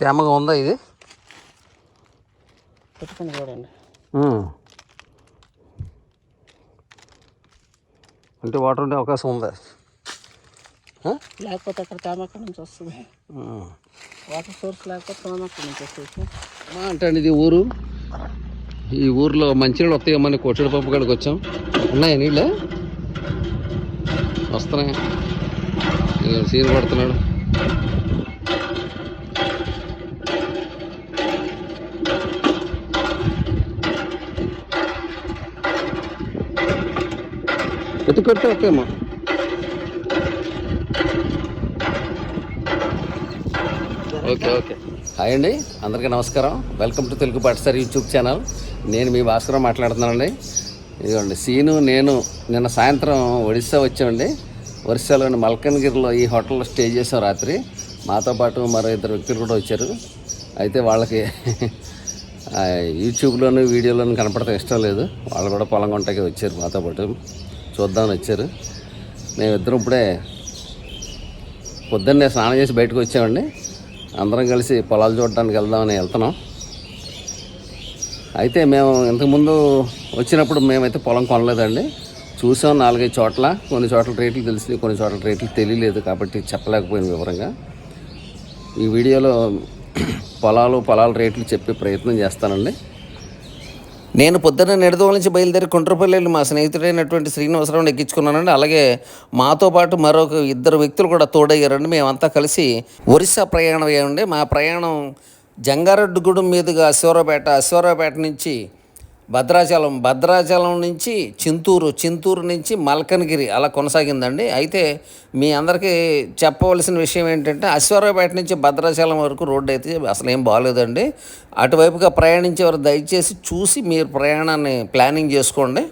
తేమగా ఉందా ఇది? పెట్టుకుని చూడండి. అంటే వాటర్ ఉండే అవకాశం ఉందా? లేకపోతే అక్కడ తేమ ఎక్కడి నుంచి వస్తుంది. వాటర్ సోర్స్ లేకపోతే తేమ ఎక్కడి నుంచి వస్తుంది. అంటే అండి ఇది ఊరు. ఈ ఊర్లో మంచినీళ్ళు వస్తాయమ్మని కొట్టడి పంపు కాడికి వచ్చాం. ఉన్నాయా నీళ్ళే? వస్తున్నాయి? సీన్ పడుతున్నాడు ఎత్తు కట్టే ఓకే అమ్మా ఓకే ఓకే. హాయ్ అండి. అందరికీ నమస్కారం. వెల్కమ్ టు తెలుగు పాఠశాల యూట్యూబ్ ఛానల్ నేను మీ భాస్కరం మాట్లాడుతున్నానండి. ఇదిగోండి సీను నేను నిన్న సాయంత్రం ఒడిస్సా వచ్చామండి. ఒరిస్సాలోని మల్కన్గిరిలో ఈ హోటల్లో స్టే చేసాం రాత్రి. మాతో పాటు మరో ఇద్దరు వ్యక్తులు కూడా వచ్చారు. అయితే వాళ్ళకి యూట్యూబ్లోను వీడియోలోను కనపడతాం ఇష్టం లేదు. వాళ్ళు కూడా పొలం కొంటకి వచ్చారు మాతో పాటు. చూద్దామని వచ్చారు. మేమిద్దరం ఇప్పుడే పొద్దున్నే స్నానం చేసి బయటకు వచ్చామండి. అందరం కలిసి పొలాలు చూడడానికి వెళ్దామని వెళ్తున్నాం. అయితే మేము ఇంతకుముందు వచ్చినప్పుడు మేమైతే పొలం కొనలేదండి. చూసాం నాలుగైదు చోట్ల. కొన్ని చోట్ల రేట్లు తెలిసినాయి కొన్ని చోట్ల రేట్లు తెలియలేదు కాబట్టి చెప్పలేకపోయింది వివరంగా. ఈ వీడియోలో పొలాలు పొలాల రేట్లు చెప్పే ప్రయత్నం చేస్తానండి. నేను పొద్దున్న నిడదవల నుంచి బయలుదేరి కుంట్రపల్లి వెళ్ళి మా స్నేహితుడైనటువంటి శ్రీనివాసరావుని ఎక్కించుకున్నానండి. అలాగే మాతో పాటు మరొక ఇద్దరు వ్యక్తులు కూడా తోడయ్యారండి. మేమంతా కలిసి ఒరిస్సా ప్రయాణం అయ్యామండి. మా ప్రయాణం జంగారెడ్డిగూడెం మీదుగా అశ్వరావుపేట అశ్వరావుపేట నుంచి భద్రాచలం భద్రాచలం నుంచి చింతూరు చింతూరు నుంచి మల్కనగిరి అలా కొనసాగిందండి. అయితే మీ అందరికీ చెప్పవలసిన విషయం ఏంటంటే అశ్వరావుపేట నుంచి భద్రాచలం వరకు రోడ్డు అయితే అసలు ఏం బాగాలేదండి అటువైపుగా ప్రయాణించేవారు దయచేసి చూసి మీరు ప్రయాణాన్ని ప్లానింగ్ చేసుకోండి.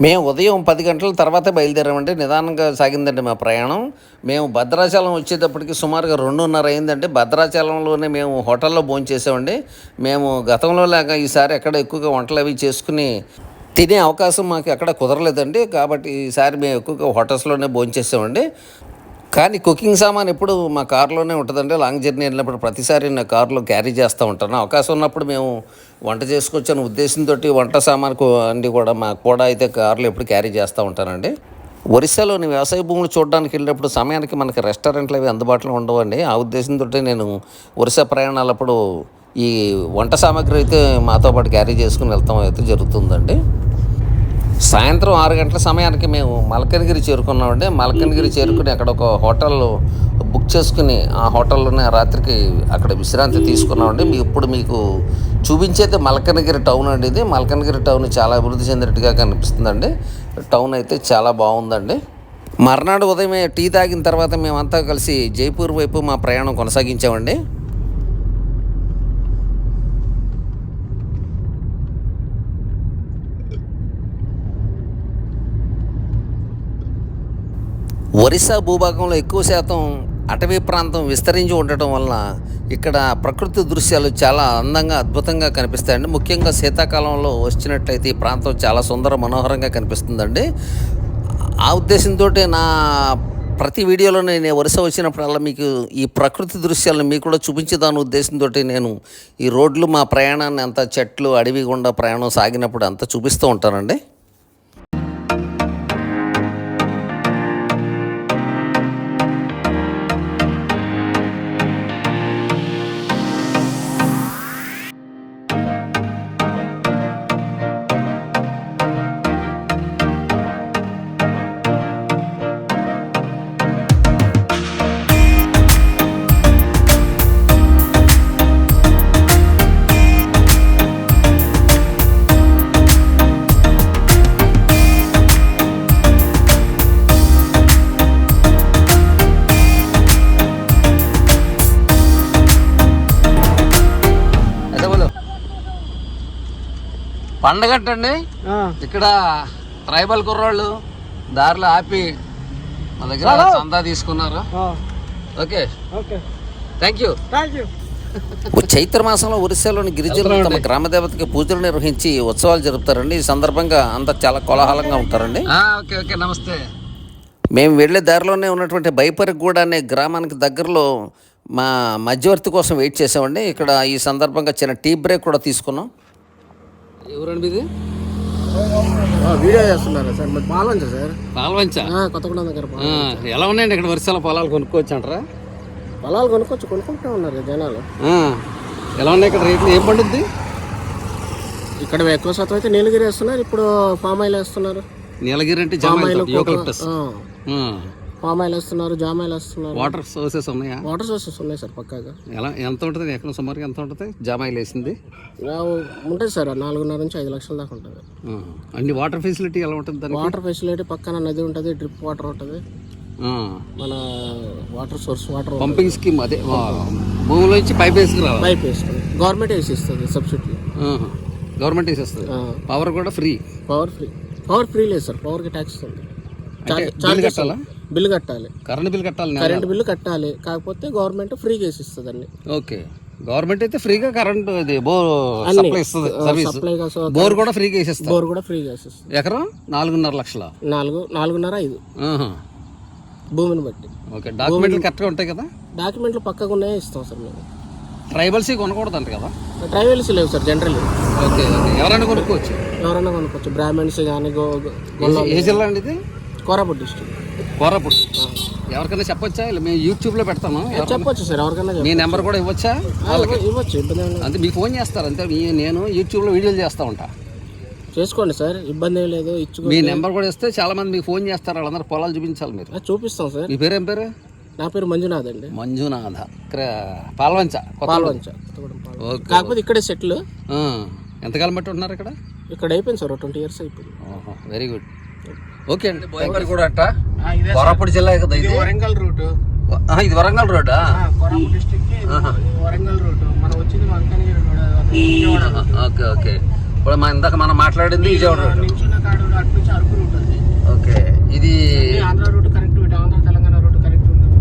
మేము ఉదయం పది గంటల తర్వాత బయలుదేరామండి. నిదానంగా సాగిందండి మా ప్రయాణం. మేము భద్రాచలం వచ్చేటప్పటికి సుమారుగా రెండున్నర అయిందండి. భద్రాచలంలోనే మేము హోటల్లో భోంచేసామండి. మేము గతంలో లాగా ఈసారి ఎక్కడ ఎక్కువగా వంటలు అవి చేసుకుని తినే అవకాశం మాకు ఎక్కడ కుదరలేదండి. కాబట్టి ఈసారి మేము ఎక్కువగా హోటల్స్లోనే భోంచేసామండి. కానీ కుకింగ్ సామాన్ ఎప్పుడు మా కార్లోనే ఉంటుందండి. లాంగ్ జర్నీ వెళ్ళినప్పుడు ప్రతిసారి నా కారులో క్యారీ చేస్తూ ఉంటాను. అవకాశం ఉన్నప్పుడు మేము వంట చేసుకొచ్చిన ఉద్దేశంతో వంట సామాన్కు అన్ని కూడా మాకు కూడా అయితే కార్లు ఎప్పుడు క్యారీ చేస్తూ ఉంటానండి. ఒరిస్సాలోని వ్యవసాయ భూములు చూడడానికి వెళ్ళినప్పుడు సమయానికి మనకి రెస్టారెంట్లు అవి అందుబాటులో ఉండవండి. ఆ ఉద్దేశంతో నేను ఒరిస్సా ప్రయాణాలప్పుడు ఈ వంట సామాగ్రి అయితే మాతో పాటు క్యారీ చేసుకుని వెళ్తాం అయితే జరుగుతుందండి. సాయంత్రం ఆరు గంటల సమయానికి మేము మలకనగిరి చేరుకున్నామండి. మలకనగిరి చేరుకుని అక్కడ ఒక హోటల్ బుక్ చేసుకుని ఆ హోటల్లోనే రాత్రికి అక్కడ విశ్రాంతి తీసుకున్నామండి. మీ ఇప్పుడు మీకు చూపించేది మలకనగిరి టౌన్ అండి ఇది. మలకనగిరి టౌన్ చాలా అభివృద్ధి చెందినట్టుగా కనిపిస్తుందండి. టౌన్ అయితే చాలా బాగుందండి. మర్నాడు ఉదయమే టీ తాగిన తర్వాత మేమంతా కలిసి జైపూర్ వైపు మా ప్రయాణం కొనసాగించామండి. ఒరిస్సా భూభాగంలో ఎక్కువ శాతం అటవీ ప్రాంతం విస్తరించి ఉండటం వలన ఇక్కడ ప్రకృతి దృశ్యాలు చాలా అందంగా అద్భుతంగా కనిపిస్తాయండి. ముఖ్యంగా శీతాకాలంలో వచ్చినట్లయితే ఈ ప్రాంతం చాలా సుందర మనోహరంగా కనిపిస్తుందండి. ఆ ఉద్దేశంతో నా ప్రతి వీడియోలో నేను వరుస వచ్చినప్పుడల్లా మీకు ఈ ప్రకృతి దృశ్యాలను మీకు కూడా చూపించేదాని ఉద్దేశంతో నేను ఈ రోడ్లు మా ప్రయాణాన్ని అంతా చెట్లు అడవి గుండా ప్రయాణం సాగినప్పుడు అంతా చూపిస్తూ ఉంటానండి. పండగట్టండి. ఇక్కడ ట్రైబల్ కుర్రాళ్ళు దారిలో ఆపి మా దగ్గర చందా తీసుకున్నారు. Okay. Okay. Thank you thank you Chaitra మాసంలో ఒరిస్సాలోని గిరిజనులు తమ గ్రామ దేవతకి పూజలు నిర్వహించి ఉత్సవాలు జరుపుతారండి. ఈ సందర్భంగా అంతా చాలా కోలాహలంగా ఉంటారండి. ఓకే ఓకే నమస్తే. మేము వెళ్ళే దారిలోనే ఉన్నటువంటి బైపరిగూడ అనే గ్రామానికి దగ్గరలో మా మధ్యవర్తి కోసం వెయిట్ చేసామండి ఇక్కడ ఈ సందర్భంగా చిన్న టీ బ్రేక్ కూడా తీసుకున్నాం. ఎవరండి ఇది? వీడియో చేస్తున్నారా సార్? మరి పాలంచ సార్. పాలవంచ? కొత్తగూడెం దగ్గర ఆ, ఎలా ఉన్నాయండి ఇక్కడ వర్షాల పొలాలు కొనుక్కోవచ్చు అంటారా పొలాలు కొనుక్కొచ్చు కొనుక్కుంటూ ఉన్నారు జనాలు. ఎలా ఉన్నాయి ఇక్కడ రేట్లు? ఏం పండుద్ది? ఇక్కడ ఎక్కువ శాతం అయితే నీలగిరి వేస్తున్నారు ఇప్పుడు పామ్ ఆయిల్ వేస్తున్నారు. నీలగిరి అంటే యూకలిప్టస్ ఆ, పామ్ ఆయిల్ వేస్తున్నారు జామ్ ఆయిల్ వేస్తున్నారు. వాటర్ సోర్సెస్ ఉన్నాయా? వాటర్ సోర్సెస్ ఉన్నాయి సార్ పక్కాగా. ఎలా ఎంత ఉంటుంది? ఎక్కడ సుమారుగా ఎంత ఉంటుంది? జామాయిల్ వేసింది? ఆ, ఉంటుంది సార్ నాలుగున్నర నుంచి ఐదు లక్షల దాకా ఉంటుంది. అన్ని వాటర్ ఫెసిలిటీ ఎలా ఉంటుంది వాటర్ ఫెసిలిటీ పక్కన నది ఉంటుంది డ్రిప్ వాటర్ ఉంటుంది. మన water source water pumping scheme అదే భూమిలో నుంచి పైప్ వేసుకురావాలి పైప్ వేస్తుంది గవర్నమెంట్ వేసి ఇస్తుంది సబ్సిడీ. గవర్నమెంట్ వేసేస్తుంది. పవర్ కూడా free power free power free లేదు సార్ పవర్కి ట్యాక్స్ ఉంది. బిల్ కట్టాలా? బిల్లు కట్టాలి. కరెంట్ బిల్ కట్టాలి. కరెంట్ బిల్లు కట్టాలి. కాకపోతే గవర్నమెంట్ ఫ్రీగా ఇస్తుంది అన్ని ఓకే. గవర్నమెంట్ అయితే ఫ్రీగా కరెంట్ ఇది బోర్ సప్లై ఇస్తుంది సర్వీస్. బోర్ కూడా ఫ్రీగా వేసేస్తారు బోర్ కూడా ఫ్రీగా ఇస్తుంది ఎకరం? నాలుగున్నర లక్షల. నాలుగు నాలుగున్నర ఐదు. భూమిని బట్టి. ఓకే. డాక్యుమెంట్లు కరెక్ట్గా ఉంటాయి కదా? డాక్యుమెంట్లు పక్కగా ఉన్నాయే ఇస్తాం సార్ మేము. ట్రైబల్స్ కొనకూడదు అంట కదా? ట్రైవెల్స్ లేవు సార్ జనరల్. ఓకే ఎవరైనా కొనుక్కోవచ్చు? ఎవరైనా కొనుక్కోవచ్చు. బ్రాహ్మణ్స్ కానీ గో ఏ జిల్లా అండి ఇది? కోరాపుట్ డిస్ట్రిక్ట్ కోరాపుట్ ఎవరికైనా చెప్పొచ్చా? ఇలా మేము యూట్యూబ్లో పెడతాము? చెప్పొచ్చు సార్ ఎవరికైనా మీ నెంబర్ కూడా ఇవ్వచ్చా? ఇవ్వచ్చు. అంటే మీకు ఫోన్ చేస్తారు అంతే. నేను యూట్యూబ్లో వీడియోలు చేస్తూ ఉంటా. చేసుకోండి సార్ ఇబ్బంది ఏం లేదు ఇచ్చుకో మీ నెంబర్ కూడా ఇస్తే చాలా మంది మీకు ఫోన్ చేస్తారు వాళ్ళందరూ పొలాలు చూపించాలి మీరు. చూపిస్తాం సార్. మీ పేరు ఏం పేరు? నా పేరు మంజునాథ్ అండి. మంజునాథ. ఇక్కడ పాల్వంచ పాల్వంచ కాకపోతే ఇక్కడే సెటిల్. ఎంతకాలం బట్టి ఉంటున్నారు ఇక్కడ? ఇక్కడ అయిపోయింది సార్ ట్వంటీ ఇయర్స్ అయిపోయింది. Very good. ఓకే అండి. బోయపల్లి కూడా అట్ట? కోరాపుడు జిల్లా కదా ఇది వరంగల్ రూట్. ఇది Warangal రోడ్డా? Koraput district Warangal route. మనం వచ్చింది వంకనగిరి రోడ్ ఓకే ఓకే. ఇప్పుడు మన ఇందాక మనం మాట్లాడింది విజయవాడ రోడ్ అరకు రూట్ అది. ఓకే. ఇది Andhra route Andhra Telangana route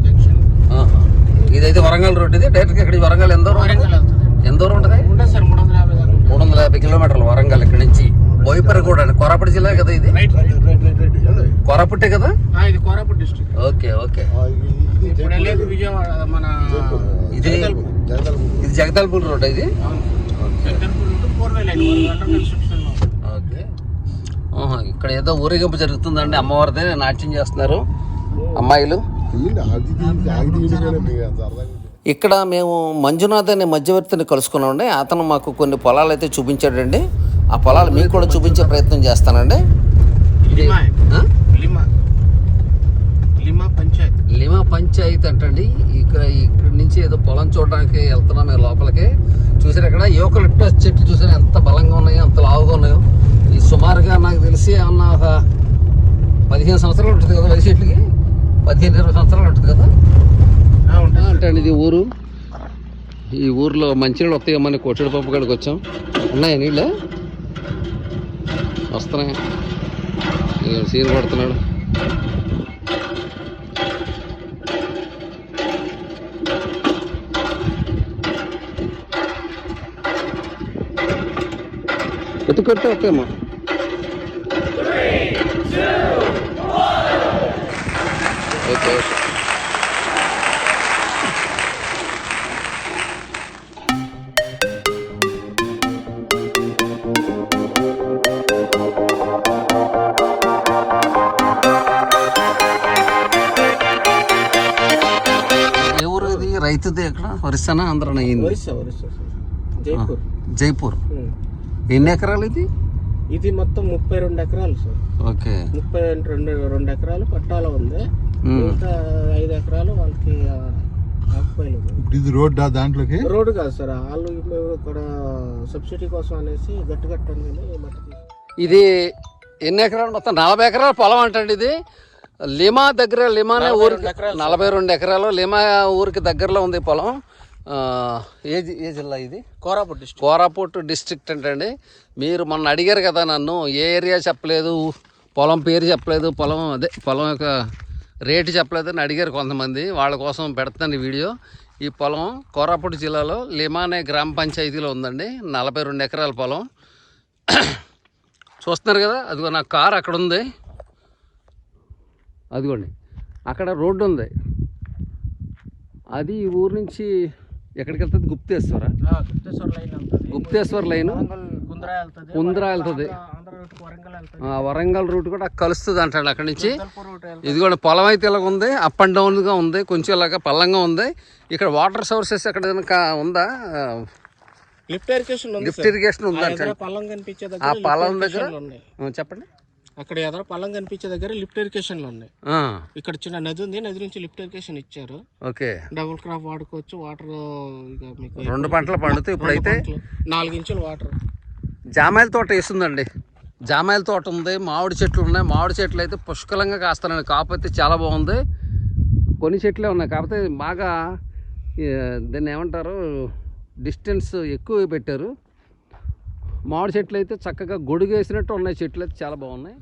junction. ఇదైతే వరంగల్ రోడ్ ఇది డైరెక్ట్గా ఇక్కడ వరంగల్ ఎంత దూరం? వరంగల్ ఎంత దూరం ఉంటుంది? ఉంటుంది సార్ మూడు వందల యాభై దాకా. మూడు వందల యాభై కిలోమీటర్లు వరంగల్ ఇక్కడ నుంచి. బోయపల్లి కూడా అండి. కోరాపుడు జిల్లా కదా ఇది? రైట్ కోరాపుట్టే కదా? ఇది Koraput district okay okay. Vijayawada మన ఇది ఇది జగదల్పూర్ రోడ్ ఇది? ఓకే. ఇక్కడ ఏదో ఊరేగింపు జరుగుతుందండి. అమ్మవారిదే నాట్యం చేస్తున్నారు. అమ్మాయిలు. ఇక్కడ మేము మంజునాథ్ అనే మధ్యవర్తిని కలుసుకున్నామండి. అతను మాకు కొన్ని పొలాలు అయితే చూపించాడండి. ఆ పొలాలు మీకు కూడా చూపించే ప్రయత్నం చేస్తానండి. లిమా. ఆ? లిమా. లిమా పంచాయత్. లిమా పంచాయత్ అంటండి. ఇక్కడ ఇక్కడ నుంచి ఏదో పొలం చూడడానికి వెళ్తున్నాం మేము లోపలికి. చూసారు ఇక్కడ? యూకలిప్టస్ చెట్లు చూసారు? ఎంత బలంగా ఉన్నాయో ఎంత లావుగా ఉన్నాయో. ఈ సుమారుగా నాకు తెలిసి ఏమన్నా ఒక పదిహేను సంవత్సరాలు ఉంటుంది కదా వయసు చెట్లకి పదిహేను ఇరవై సంవత్సరాలు ఉంటుంది కదా? అంటే ఇది ఊరు. ఈ ఊర్లో మంచినీళ్ళు వస్తాయో మన కొట్టడి పంపు కాడికి వచ్చాం. ఉన్నాయా నీళ్ళు? వస్తున్నాయి. ఇదిగో సీన్ కొడుతున్నాడు. ఎత్తుకొట్టే ఒకేమా. Okay okay. ఒరిస్సానా ఆంధ్రానా అయింది ఒరిస్సా ఒరిస్సా సార్ జైపూర్. జైపూర్. ఎన్ని ఎకరాలు ఇది? ఇది మొత్తం ముప్పై రెండు ఎకరాలు సార్. ఓకే. ముప్పై రెండు రెండు ఎకరాలు పట్టాలో ఉంది. ఇంకా ఐదు ఎకరాలు వాళ్ళకి. ఇప్పుడు ఇది రోడ్ దాంట్లోకి? రోడ్డు కాదు సార్. వాళ్ళు ఇక్కడ సబ్సిడీ కోసం అనేసి గట్టు కట్టండి అని మట్టి తీసి ఇది ఎన్ని ఎకరాలు? మొత్తం నలభై ఎకరాల పొలం అంటండి ఇది. లిమా దగ్గర లిమానే ఊరికి నలభై రెండు ఎకరాలు లిమా ఊరికి దగ్గరలో ఉంది పొలం. ఏ జి- ఏ జిల్లా ఇది? కోరాపుట్ డిస్ట్రిక్ట్. కోరాపుట్ డిస్ట్రిక్ట్ అంటండి. మీరు మొన్న అడిగారు కదా నన్ను ఏ ఏరియా చెప్పలేదు పొలం పేరు చెప్పలేదు పొలం అదే పొలం యొక్క రేటు చెప్పలేదు అని అడిగారు కొంతమంది. వాళ్ళ కోసం పెడుతున్నాను ఈ వీడియో. ఈ పొలం కోరాపుట్ జిల్లాలో లిమానే గ్రామ పంచాయతీలో ఉందండి. నలభై రెండు ఎకరాల పొలం. చూస్తున్నారు కదా అదిగో నా కార్ అక్కడ ఉంది. అదిగోండి అక్కడ రోడ్డు ఉంది. అది ఈ ఊరు నుంచి ఎక్కడికి వెళ్తుంది గుప్తేశ్వర గుప్తేశ్వర లైన్ వెళ్తుంది. గుప్తేశ్వర్ లైన్ వరంగల్ గుంద్రా వెళ్తుంది. కుంద్రా వెళ్తుంది. ఆంధ్ర రూట్ వరంగల్ వెళ్తుంది. ఆ, వరంగల్ రూట్ కూడా కలుస్తుంది అంటాడు అక్కడి నుంచి. ఇది కూడా పొలం అయితే ఇలాగ ఉంది అప్ అండ్ డౌన్గా ఉంది కొంచెం ఇలాగ పల్లంగా ఉంది. ఇక్కడ వాటర్ సోర్సెస్ ఎక్కడ ఉందా? లిఫ్ట్ ఇరిగేషన్ ఉంది లిఫ్ట్ ఇరిగేషన్ ఉందా ఆ దగ్గర పొలం దగ్గర? చెప్పండి. అక్కడ ఎదురు పల్లం కనిపించే దగ్గర లిఫ్ట్ ఇరిగేషన్లు ఉన్నాయి. ఇక్కడ చిన్న నది ఉంది. నది నుంచి లిఫ్ట్ ఇరిగేషన్ ఇచ్చారు. ఓకే. డబుల్ క్రాప్ వాడుకోవచ్చు. వాటర్ మీకు రెండు పంటలు పండుతాయి ఇప్పుడైతే. నాలుగు ఇంచులు వాటర్. జామాయిల తోట వేస్తుందండి. జామాయిల తోట ఉంది. మామిడి చెట్లు ఉన్నాయి. మామిడి చెట్లు అయితే పుష్కలంగా కాస్తానండి. కాపు అయితే చాలా బాగుంది. కొన్ని చెట్లే ఉన్నాయి. కాకపోతే బాగా దీన్ని ఏమంటారు డిస్టెన్స్ ఎక్కువ పెట్టారు. మామిడి చెట్లు అయితే చక్కగా గొడుగు వేసినట్టు ఉన్నాయి చెట్లు అయితే చాలా బాగున్నాయి.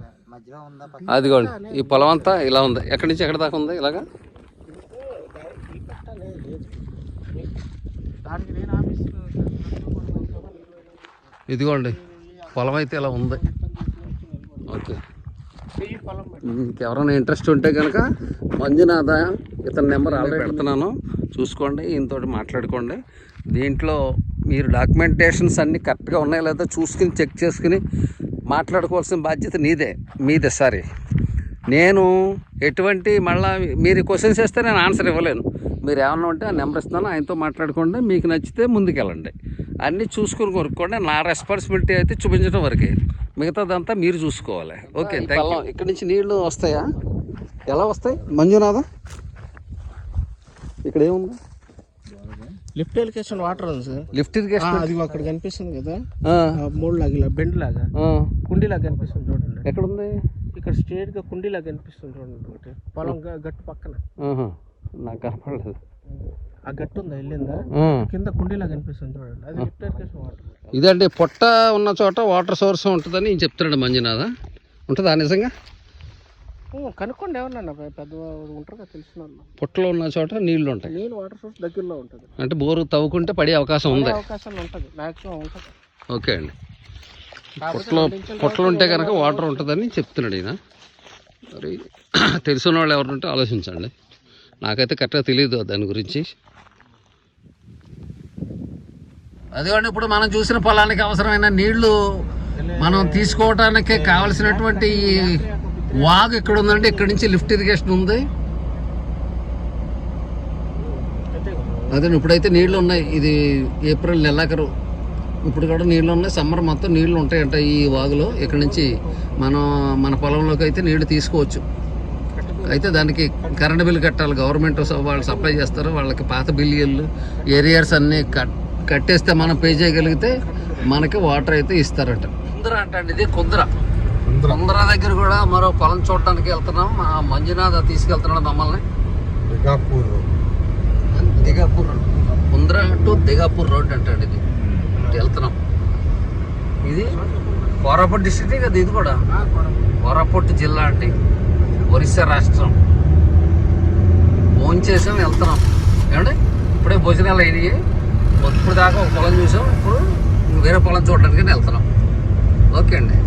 అదిగోండి ఈ పొలం అంతా ఇలా ఉంది. ఎక్కడి నుంచి ఎక్కడి దాకా ఉంది ఇలాగా? ఇదిగోండి పొలం అయితే ఇలా ఉంది. ఓకే. ఎవరైనా ఇంట్రెస్ట్ ఉంటే కనుక మంజునాథ ఇతని నెంబర్ ఆల్రెడీ పెడుతున్నాను. చూసుకోండి ఈయనతోటి మాట్లాడుకోండి. దీంట్లో మీరు డాక్యుమెంటేషన్స్ అన్నీ కరెక్ట్గా ఉన్నాయో లేదో చూసుకుని చెక్ చేసుకుని మాట్లాడుకోవాల్సిన బాధ్యత నీదే మీదే సారీ. నేను ఎటువంటి మళ్ళా మీరు క్వశ్చన్స్ వేస్తే నేను ఆన్సర్ ఇవ్వలేను. మీరు ఏమన్నా ఉంటే ఆ నెంబర్ ఇస్తున్నాను ఆయనతో మాట్లాడుకోండి మీకు నచ్చితే ముందుకెళ్ళండి. అన్నీ చూసుకుని కొనుక్కోండి నా రెస్పాన్సిబిలిటీ అయితే చూపించడం వరకే. మిగతాదంతా మీరు చూసుకోవాలి. ఓకే ఇక్కడ నుంచి నీళ్ళు వస్తాయా? ఎలా వస్తాయి? మంజునాథ? ఇక్కడ ఏముంది? లిఫ్ట్ ఇరిగేషన్ వాటర్ ఉంది సార్. లిఫ్ట్ ఇరిగేషన్ అది అక్కడ కనిపిస్తుంది కదా. మూడు లాగా ఇలా బెండ్ లాగా. కుండీలాగా కనిపిస్తుంది చూడండి. ఎక్కడుంది? ఇక్కడ స్ట్రేట్గా కుండీలాగా కనిపిస్తుంది చూడండి ఒకటి. పొలం గట్టు పక్కన. నాకు కనపడలేదు. ఆ గట్టు ఉందా వెళ్ళిందా. కింద కుండీలా కనిపిస్తుంది చూడండి. అది లిఫ్ట్ ఇరిగేషన్ వాటర్ ఇదండి పొట్ట ఉన్న చోట వాటర్ సోర్స్ ఉంటుందని ఈయన చెప్తున్నాడు మంజునాథ. ఉంటుందా నిజంగా? కనుక్కోండి ఎవరన్నా పెద్ద ఉంటారు కదా తెలిసిన వాళ్ళు. పొట్టలో ఉన్న చోట నీళ్ళు ఉంటాయి. నీళ్ళు వాటర్ సోర్స్ దగ్గరలో ఉంటుంది. అంటే బోరు తవ్వుకుంటే పడే అవకాశం ఉంది. అవకాశం ఉంటుంది. మాక్సిమం ఉంటుంది. ఓకే అండి. పొట్టలో పొట్టలు ఉంటే కనుక వాటర్ ఉంటుందని చెప్తున్నాడు ఈయన. మరి తెలిసిన వాళ్ళు ఎవరుంటే ఆలోచించండి. నాకైతే కరెక్ట్గా తెలియదు దాని గురించి. అదిగోండి ఇప్పుడు మనం చూసిన పొలానికి అవసరమైన నీళ్ళు మనం తీసుకోవటానికి కావలసినటువంటి వాగు ఇక్కడ ఉందండి ఇక్కడ నుంచి లిఫ్ట్ ఇరిగేషన్ ఉంది. అదే ఇప్పుడైతే నీళ్ళు ఉన్నాయి. ఇది ఏప్రిల్ నెలాఖరు. ఇప్పుడు కూడా నీళ్ళు ఉన్నాయి. సమ్మర్ మొత్తం నీళ్ళు ఉంటాయంట ఈ వాగులో. ఇక్కడ నుంచి మనం మన పొలంలోకి అయితే నీళ్ళు తీసుకోవచ్చు. అయితే దానికి కరెంట్ బిల్ కట్టాలి. గవర్నమెంట్ వాళ్ళు సప్లై చేస్తారు. వాళ్ళకి పాత బిల్లు ఏరియాస్ అన్నీ కట్ కట్టేస్తే మనం పే చేయగలిగితే మనకి వాటర్ అయితే ఇస్తారట. కుందర అంటండి ఇది కుందర. కుందర దగ్గర కూడా మరో పొలం చూడటానికి వెళ్తున్నాం. మా మంజునాథ తీసుకెళ్తున్నాడు మమ్మల్ని. Digapur road. Kundra to Digapur road అంటాడు ఇది. వెళ్తున్నాం. ఇది కోరాపుట్ డిస్ట్రిక్ట్ కదా ఇది కూడా. కోరాపుట్ జిల్లా అంటే ఒరిస్సా రాష్ట్రం. ఫోన్ చేసాం వెళ్తున్నాం. ఏమండి? ఇప్పుడే భోజనాలు అయినాయి. ఇప్పుడు దాకా ఒక పొలం చూసాం. ఇప్పుడు వేరే పొలం చూడడానికి వెళ్తున్నాం. ఓకే అండి.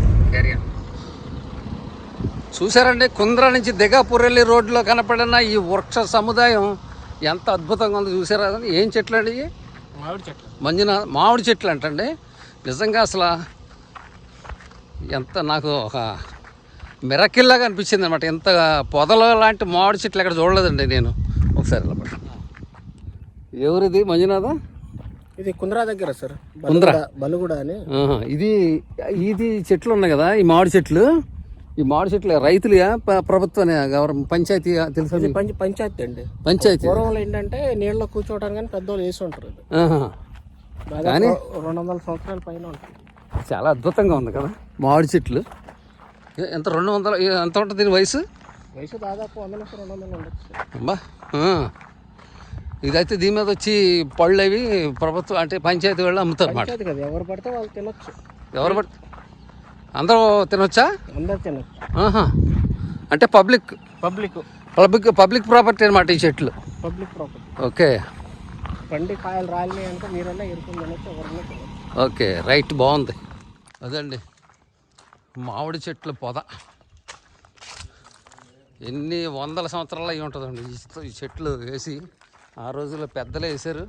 చూసారండి కుంద్రా నుంచి దిగాపూర్ వెళ్ళి రోడ్లో కనపడిన ఈ వృక్ష సముదాయం ఎంత అద్భుతంగా ఉంది చూసారా? ఏం చెట్లు అండి మామిడి చెట్లు. మంజున మామిడి చెట్లు అంటండి. నిజంగా అసలు ఎంత నాకు ఒక మిరకిల్లాగా అనిపించింది అనమాట ఎంత పొదల లాంటి మామిడి చెట్లు ఎక్కడ చూడలేదండి నేను. ఒకసారి. ఎవరిది? మంజునాథ? ఇది కుంద్రా దగ్గర సార్. కుంద్రా. బలుగుడ అని. ఇది ఇది చెట్లు ఉన్నాయి కదా ఈ మామిడి చెట్లు? ఈ మామిడి చెట్లు రైతులుగా ప్రభుత్వం పంచాయతీ తెలుసా పంచాయతీ అండి. పంచాయతీ. పూర్వంలో ఏంటంటే నీళ్ళలో కూర్చోవడానికి కానీ పెద్దోళ్ళు వేసి ఉంటారు. దాదాపు రెండు వందల సంవత్సరాల పైన ఉంటుంది. చాలా అద్భుతంగా ఉంది కదా మామిడి చెట్లు. ఎంత రెండు వందల ఎంత ఉంటుంది దీని వయసు? వయసు దాదాపు వంద నుంచి రెండు వందలు ఉండొచ్చు అమ్మా. ఇదైతే దీని మీద వచ్చి పళ్ళు అవి ప్రభుత్వం అంటే పంచాయతీ వాళ్ళు అమ్ముతారు ఎవరు పడితే వాళ్ళు తినొచ్చు. ఎవరు బట్ అందరూ తినొచ్చా? అందరు తినొచ్చు. అంటే public? Public. Public public property అనమాట ఈ చెట్లు. Public property. ఓకే. పండి కాయలు అంటే మీరన్నా తినొచ్చు ఓకే రైట్ బాగుంది. అదండి. మామిడి చెట్ల పొద. ఎన్ని వందల సంవత్సరాలు అయి ఉంటుందండి. ఈ చెట్లు వేసి ఆ రోజుల్లో పెద్దలు వేశారు.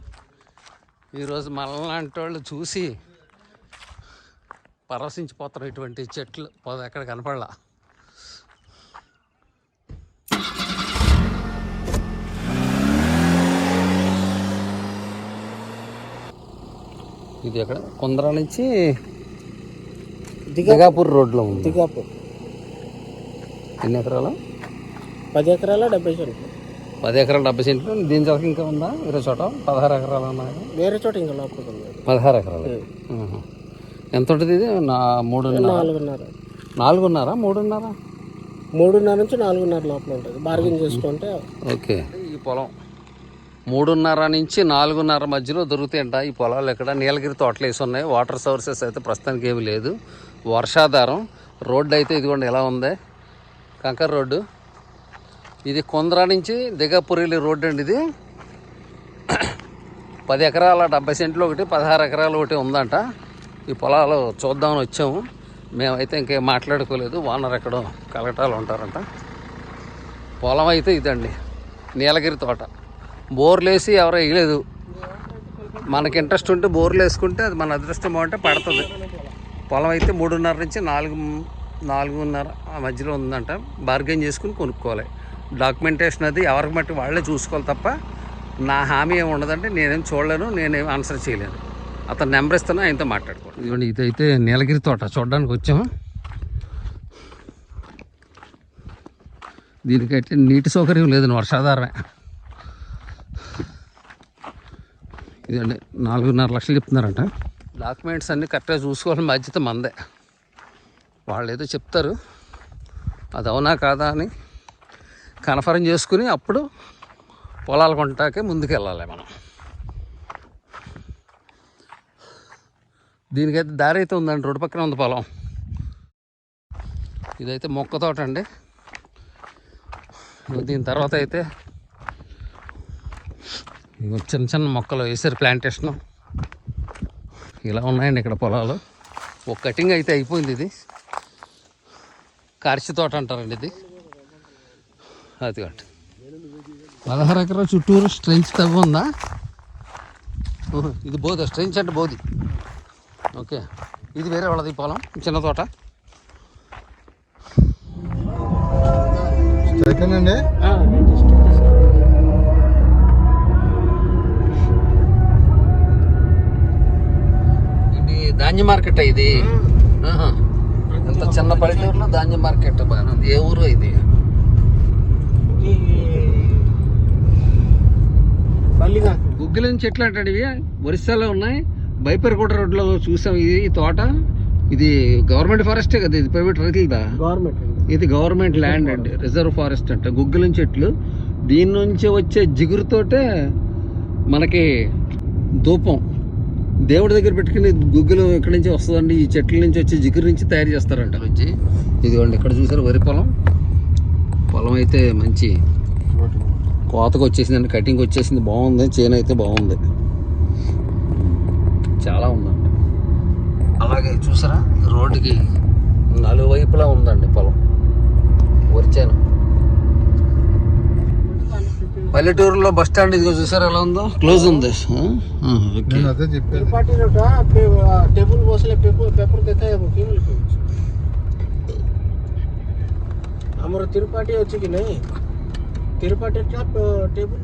ఈరోజు మనలాంటి వాళ్ళు చూసి పరవశించిపోతారు ఇటువంటి చెట్లు. పోదు ఎక్కడ కనపడలా? ఇది ఎక్కడ? కొందర నుంచి దిగాపూర్. రోడ్లో ఉంది. దిగాపూర్. ఎన్ని ఎకరాలు? పది ఎకరాల డెబ్బై సెంట్లు. పది ఎకరాలు డెబ్బై సెంట్లు. దీని చోట ఇంకా ఉందా? వేరే చోట పదహారు ఎకరాలు ఉన్నాయి? వేరే చోట ఇంకా లోపల ఉంది. పదహారు ఎకరాలు. ఎంత ఉంటుంది ఇది? నా మూడున్నర? నాలుగున్నర. నాలుగున్నర? మూడున్నర? మూడున్నర నుంచి నాలుగున్నర లోపల ఉంటుంది. బార్గెన్ చేసుకుంటే ఓకే. ఈ పొలం మూడున్నర నుంచి నాలుగున్నర మధ్యలో దొరుకుతాయంట. ఈ పొలాలు ఇక్కడ నీలగిరి తోటలు వేసి ఉన్నాయి. వాటర్ సోర్సెస్ అయితే ప్రస్తుతానికి ఏమి లేదు. వర్షాధారం. రోడ్డు అయితే ఇదిగోండి ఎలా ఉంది? కంకర్ రోడ్డు. ఇది కొందరా నుంచి దిగపురిలి రోడ్డు అండి ఇది. పది ఎకరాల డెబ్బై సెంట్లు ఒకటి పదహారు ఎకరాలు ఒకటి ఉందంట. ఈ పొలాలు చూద్దామని వచ్చాము. మేమైతే ఇంకేం మాట్లాడుకోలేదు. వానర్ ఎక్కడో కలకటాలు ఉంటారంట. పొలం అయితే ఇదండి. నీలగిరి తోట. బోర్లు వేసి ఎవరో వేయలేదు. మనకి ఇంట్రెస్ట్ ఉంటే బోర్లు వేసుకుంటే అది మన అదృష్టం బాగుంటే పడుతుంది. పొలం అయితే మూడున్నర నుంచి నాలుగు నాలుగున్నర ఆ మధ్యలో ఉందంట. బార్గెన్ చేసుకుని కొనుక్కోవాలి. డాక్యుమెంటేషన్ అది ఎవరికి మట్టి వాళ్ళే చూసుకోవాలి తప్ప నా హామీ ఏమి ఉండదంటే నేనేం చూడలేను. నేనేం ఆన్సర్ చేయలేను అతను నెంబర్ ఇస్తాను ఆయనతో మాట్లాడుకోండి. ఇదిగోండి ఇదైతే నీలగిరి తోట చూడడానికి వచ్చాము. దీనికైతే నీటి సౌకర్యం లేదండి వర్షాధారమే. ఇదండి నాలుగున్నర లక్షలు చెప్తున్నారంట. డాక్యుమెంట్స్ అన్నీ కరెక్ట్గా చూసుకోవాలని బాధ్యత మందే. వాళ్ళు ఏదో చెప్తారు అది అవునా కాదా అని కన్ఫర్మ్ చేసుకుని అప్పుడు పొలాలు కొంటాకే ముందుకు వెళ్ళాలి మనం. దీనికైతే దారి అయితే ఉందండి. రోడ్డు పక్కన ఉంది పొలం. ఇదైతే మొక్క తోట అండి. దీని తర్వాత అయితే చిన్న చిన్న మొక్కలు వేసారు ప్లాంటేషన్ ఇలా ఉన్నాయండి ఇక్కడ పొలాలు. ఒక కటింగ్ అయితే అయిపోయింది ఇది. కార్చి తోట అంటారండి ఇది. అది కాబట్టి పదహారు ఎకరాల చుట్టూరు స్ట్రెంచ్ తవ్వ ఉందా? ఇది బోధ స్ట్రెంచ్ అంటే బోధి. ఓకే. ఇది వేరే వాళ్ళది పొలం చిన్న తోట. ఎక్కడండి ఇది ధాన్య మార్కెట్ ఇది. ఎంత చిన్న పల్లెటూరులో ధాన్య మార్కెట్ బాగా ఉంది. ఏ ఊరు ఇది? మల్లిగా గుగ్గిలం చెట్లు అంటాడు ఇవి. ఒరిస్సాలో ఉన్నాయి. బైపర్కోట రోడ్లో చూసాం ఇది తోట. ఇది గవర్నమెంట్ ఫారెస్టే కదా ఇది ప్రైవేట్ రైతులదా గవర్నమెంట్ ఇది గవర్నమెంట్ ల్యాండ్ అండి రిజర్వ్ ఫారెస్ట్ అంట గుగ్గిలం చెట్లు. దీని నుంచి వచ్చే జిగురుతోటే మనకి ధూపం. దేవుడి దగ్గర పెట్టుకుని గుగ్గిలం ఇక్కడ నుంచి వస్తుందండి? ఈ చెట్ల నుంచి వచ్చే జిగురు నుంచి తయారు చేస్తారంట వచ్చి ఇదిగోండి ఇక్కడ చూసారు వరి పొలం. పొలం అయితే మంచి కోతకు వచ్చేసిందండి కటింగ్ వచ్చేసింది బాగుంది చేను అయితే బాగుంది. చాలా ఉందండి. అలాగే చూసారా? రోడ్డుకి నలువైపులా ఉందండి పొలం. వచ్చాను పల్లెటూరులో బస్ స్టాండ్ ఇదిగో చూసారు ఎలా ఉందో? క్లోజ్ ఉంది. తిరుపతి తిరుపతి టేబుల్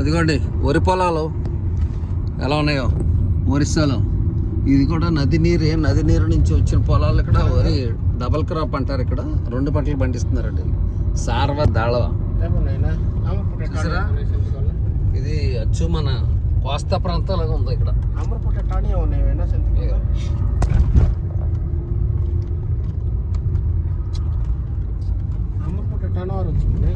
ఇదిగోండి వరి పొలాలు ఎలా ఉన్నాయో? ఒరిస్సాలో ఇది కూడా నది నీరే నది నీరు నుంచి వచ్చిన పొలాలు ఇక్కడ. వరి డబల్ క్రాప్ అంటారు ఇక్కడ. రెండు పంటలు పండిస్తున్నారండి. సార్వ దాళవ. చూసారా? ఇది అచ్చు మన కోస్తా ప్రాంతాలుగా ఉంది ఇక్కడ. అమరపుట్ట టాణి ఉన్నాయి వచ్చింది.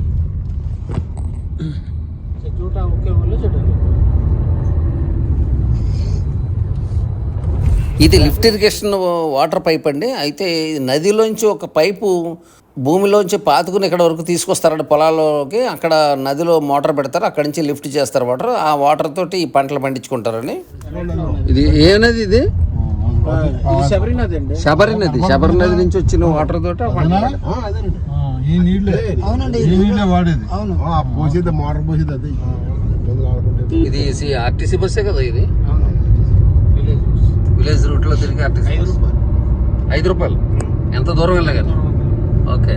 ఇది లిఫ్ట్ ఇరిగేషన్ వాటర్ పైప్ అండి. అయితే ఇది నదిలోంచి ఒక పైపు భూమిలోంచి పాతుకుని ఇక్కడ వరకు తీసుకొస్తారండి పొలాల్లోకి. అక్కడ నదిలో మోటార్ పెడతారు. అక్కడి నుంచి లిఫ్ట్ చేస్తారు వాటర్. ఆ వాటర్ తోటి ఈ పంటలు పండించుకుంటారండి. ఇది ఏ నది ఇది? శబరి నది అండి. శబరి నది. శబరి నది నుంచి వచ్చిన వాటర్ తోటి ఆ పంటలు పండిస్తారు. ఈ నీళ్ళే. అవునండి ఈ నీళ్ళే వాడేది. అవును. పోసేది మోటార్ పోసేది అది. ఇది ఆర్టీసీ బస్సే కదా ఇది. విలేజ్ రూట్లో తిరిగి ఆర్టీసీ ఐదు రూపాయలు. ఎంత దూరం వెళ్ళగలరు ఓకే.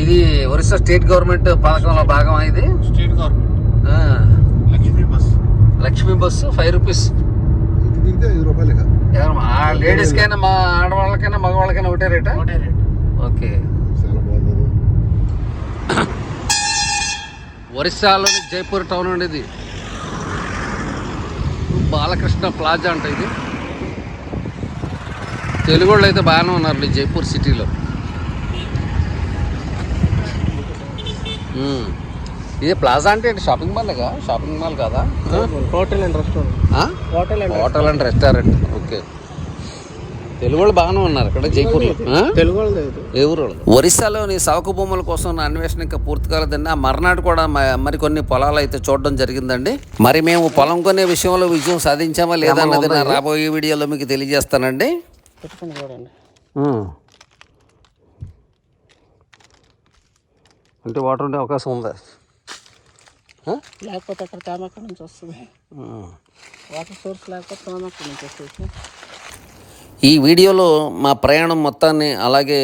ఇది ఒరిస్సా స్టేట్ గవర్నమెంట్ పథకంలో భాగం ఇది? State government. ఆ, Lakshmi bus. Lakshmi bus five rupees. ఆ లేడీస్కైనా మా ఆడవాళ్ళకైనా మగవాళ్ళకైనా ఒకటే రేటా? ఓకే. ఒరిస్సాలోని జైపూర్ టౌన్ అండి ఇది. బాలకృష్ణ ప్లాజా అంట ఇది. తెలుగు వాళ్ళు అయితే బాగానే ఉన్నారు ఈ జైపూర్ సిటీలో. ఇది ప్లాజా అంటే షాపింగ్ మాల్గా షాపింగ్ మాల్ కాదా? Hotel and restaurant. ఆ? Hotel and hotel and restaurant. Okay. Telugu వాళ్ళు బాగానే ఉన్నారు ఇక్కడ జైపూర్లో? తెలుగు ఊరు ఒరిస్సాలోని సాగు భూముల కోసం నా అన్వేషణ ఇంకా పూర్తి కాలేదండి ఆ మర్నాడు కూడా మరికొన్ని పొలాలు అయితే చూడడం జరిగిందండి. మరి మేము పొలం కొనే విషయంలో విజయం సాధించామా లేదా అన్నది నా రాబోయే వీడియోలో మీకు తెలియజేస్తానండి. పెట్టుకుని చూడండి. అంటే వాటర్ ఉండే అవకాశం ఉందా? లేకపోతే అక్కడ తేమ ఎక్కడి నుంచి వస్తుంది. వాటర్ సోర్స్ లేకపోతే తేమ ఎక్కడి నుంచి వస్తుంది. ఈ వీడియోలో మా ప్రయాణం మొత్తాన్ని అలాగే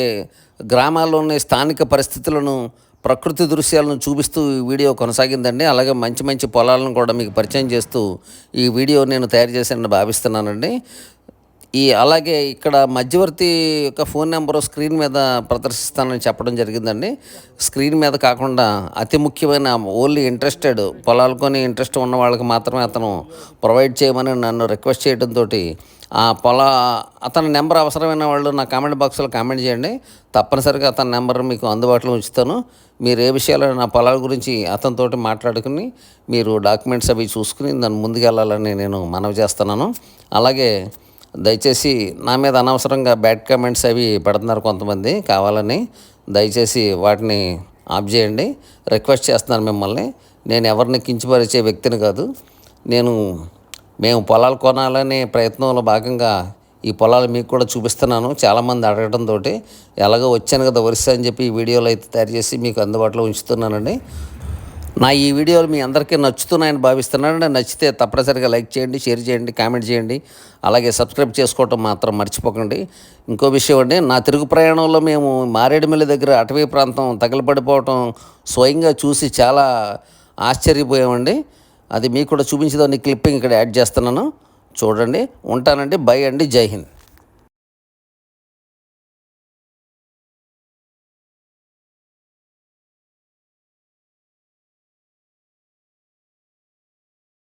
గ్రామాల్లోని స్థానిక పరిస్థితులను ప్రకృతి దృశ్యాలను చూపిస్తూ ఈ వీడియో కొనసాగిందండి. అలాగే మంచి మంచి పొలాలను కూడా మీకు పరిచయం చేస్తూ ఈ వీడియో నేను తయారు చేశానని భావిస్తున్నానండి. ఈ అలాగే ఇక్కడ మధ్యవర్తి యొక్క ఫోన్ నెంబరు స్క్రీన్ మీద ప్రదర్శిస్తానని చెప్పడం జరిగిందండి. స్క్రీన్ మీద కాకుండా అతి ముఖ్యమైన ఓన్లీ ఇంట్రెస్టెడ్ పొలాలు కొని ఇంట్రెస్ట్ ఉన్న వాళ్ళకి మాత్రమే అతను ప్రొవైడ్ చేయమని నన్ను రిక్వెస్ట్ చేయడంతో ఆ పొల అతని నెంబర్ అవసరమైన వాళ్ళు నా కామెంట్ బాక్స్లో కామెంట్ చేయండి. తప్పనిసరిగా అతని నెంబర్ మీకు అందుబాటులో ఉంచుతాను. మీరు ఏ విషయాలు నా పొలాల గురించి అతనితోటి మాట్లాడుకుని మీరు డాక్యుమెంట్స్ అవి చూసుకుని దాన్ని ముందుకెళ్ళాలని నేను మనవి చేస్తున్నాను. అలాగే దయచేసి నా మీద అనవసరంగా బ్యాడ్ కామెంట్స్ అవి పెడుతున్నారు కొంతమంది కావాలని. దయచేసి వాటిని ఆఫ్ చేయండి. రిక్వెస్ట్ చేస్తున్నాను మిమ్మల్ని. నేను ఎవరిని కించిపరిచే వ్యక్తిని కాదు. నేను మేము పొలాలు కొనాలనే ప్రయత్నంలో భాగంగా ఈ పొలాలు మీకు కూడా చూపిస్తున్నాను. చాలామంది అడగడంతో ఎలాగో వచ్చాను కదా ఒరిస్సా అని చెప్పి ఈ వీడియోలు అయితే తయారు చేసి మీకు అందుబాటులో ఉంచుతున్నానండి. నా ఈ వీడియోలు మీ అందరికీ నచ్చుతున్నాయని భావిస్తున్నాను. నచ్చితే తప్పనిసరిగా లైక్ చేయండి షేర్ చేయండి కామెంట్ చేయండి. అలాగే సబ్స్క్రైబ్ చేసుకోవటం మాత్రం మర్చిపోకండి. ఇంకో విషయం అండి నా తిరుగు ప్రయాణంలో మేము మారేడుమిల్లి దగ్గర అటవీ ప్రాంతం తగిలిపడిపోవటం స్వయంగా చూసి చాలా ఆశ్చర్యపోయామండి. అది మీకు కూడా చూపించేదాన్ని క్లిప్పింగ్ ఇక్కడ యాడ్ చేస్తున్నాను. చూడండి ఉంటానండి. బై అండి. జై హింద్.